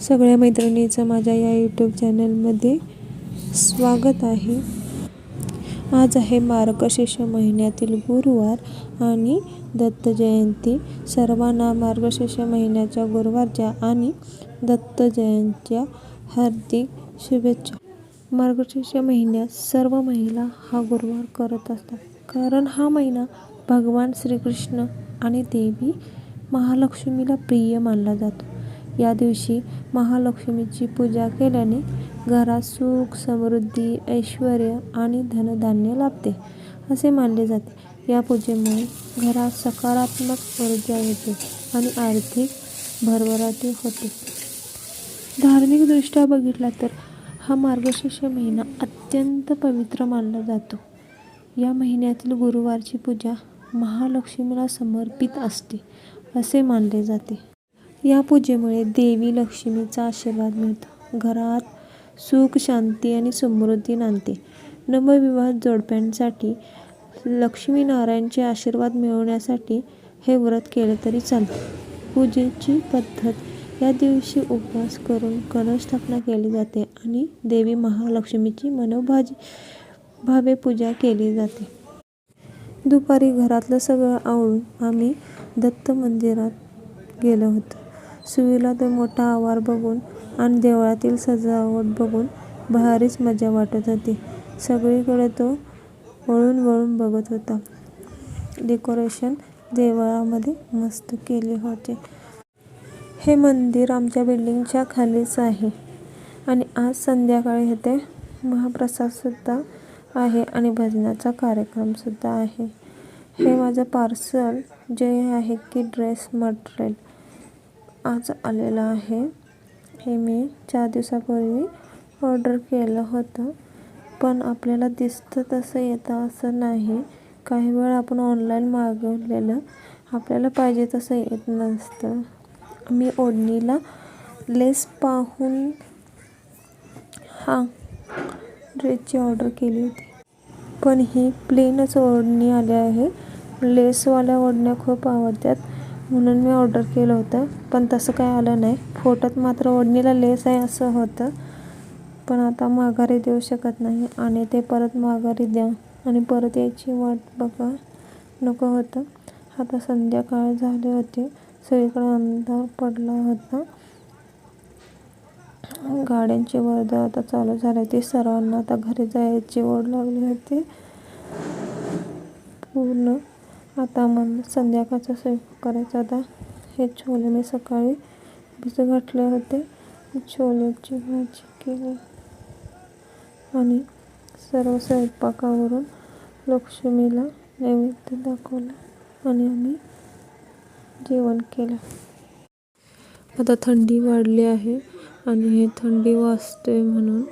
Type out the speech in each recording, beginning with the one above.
सगळ्या मैत्रिणीचं माझ्या या यूट्यूब चॅनलमध्ये स्वागत आहे. आज आहे मार्गशीर्ष महिन्यातील गुरुवार आणि दत्त जयंती. सर्वांना मार्गशीर्ष महिन्याच्या गुरुवारच्या आणि दत्त जयंतीच्या हार्दिक शुभेच्छा. मार्गशीर्ष महिन्यात सर्व महिला हा गुरुवार करत असतात. कारण हा महिना भगवान श्रीकृष्ण आणि देवी महालक्ष्मीला प्रिय मानला जातो. या दिवशी महालक्ष्मीची पूजा केल्याने घरात सुख समृद्धी ऐश्वर आणि धनधान्य लाभते असे मानले जाते. या पूजेमुळे घरात सकारात्मक ऊर्जा येते आणि आर्थिक भरभराटी होते. धार्मिकदृष्ट्या बघितला तर हा मार्गशीर्ष महिना अत्यंत पवित्र मानला जातो. या महिन्यातील गुरुवारची पूजा महालक्ष्मीला समर्पित असते असे मानले जाते. या पूजेमुळे देवी लक्ष्मीचा आशीर्वाद मिळतो. घरात सुख शांती आणि समृद्धी नांदते. नवविवाह जोडप्यांसाठी लक्ष्मीनारायणचे आशीर्वाद मिळवण्यासाठी हे व्रत केले तरी चालते. पूजेची पद्धत या दिवशी उपवास करून कलश स्थापना केली जाते आणि देवी महालक्ष्मीची मनोभाजी भावे पूजा केली जाते. दुपारी घरातलं सगळं आवळून आम्ही दत्त मंदिरात गेलो होतो. सुवीला तो मोठा आवार बघून आणि देवळातील सजावट बघून भारीच मजा वाटत होती. सगळीकडे तो वळून वळून बघत होता. डेकोरेशन देवळामध्ये मस्त केले होते. हे मंदिर आमच्या बिल्डिंगच्या खालीच आहे. आणि आज संध्याकाळी इथे महाप्रसादसुद्धा आहे आणि भजनाचा कार्यक्रमसुद्धा आहे. हे माझं पार्सल जे आहे की ड्रेस मटेरियल. आज आलेलं आहे. हे मी चार दिवसापूर्वी ऑर्डर केलं होतं. पण आपल्याला दिसतं तसं येतं असं नाही. काही वेळ आपण ऑनलाईन मागवलेलं. आपल्याला पाहिजे तसं येत नसतं. मी ओढणीला लेस पाहून हां ड्रेसची ऑर्डर केली होती. पण ही प्लेनच ओढणी आली आहे. लेसवाल्या ओढण्या खूप आवडतात. म्हणून मी ऑर्डर केलं होतं. पण तसं काय आलं नाही. फोटोत मात्र ओढणीला लेस आहे असं होतं. पण आता माघारी देऊ शकत नाही. आणि ते परत माघारी द्या. आणि परत यायची वाट बघा. नको होतं. आता संध्याकाळ झाली होती. सगळीकडे अंधार पडला होता. गाड्यांची वर्दळ आता चालू झाली होती. सर्वांना आता घरी जायची ओढ लागली होती. पूर्ण आता मला संध्याकाळचा स्वयंपाक करायचा होता. हे छोले मी सकाळी भिजत घातले होते. छोल्याची भाजी केली. आणि सर्व स्वयंपाकावरून लक्ष्मीला नैवेद्य दाखवला आणि आम्ही जेवण केलं. आता थंडी वाढली आहे आणि हे थंडी वाजते म्हणून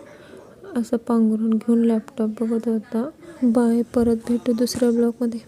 असं पांघरून घेऊन लॅपटॉप बघत होता. बाय परत भेटू दुसऱ्या ब्लॉगमध्ये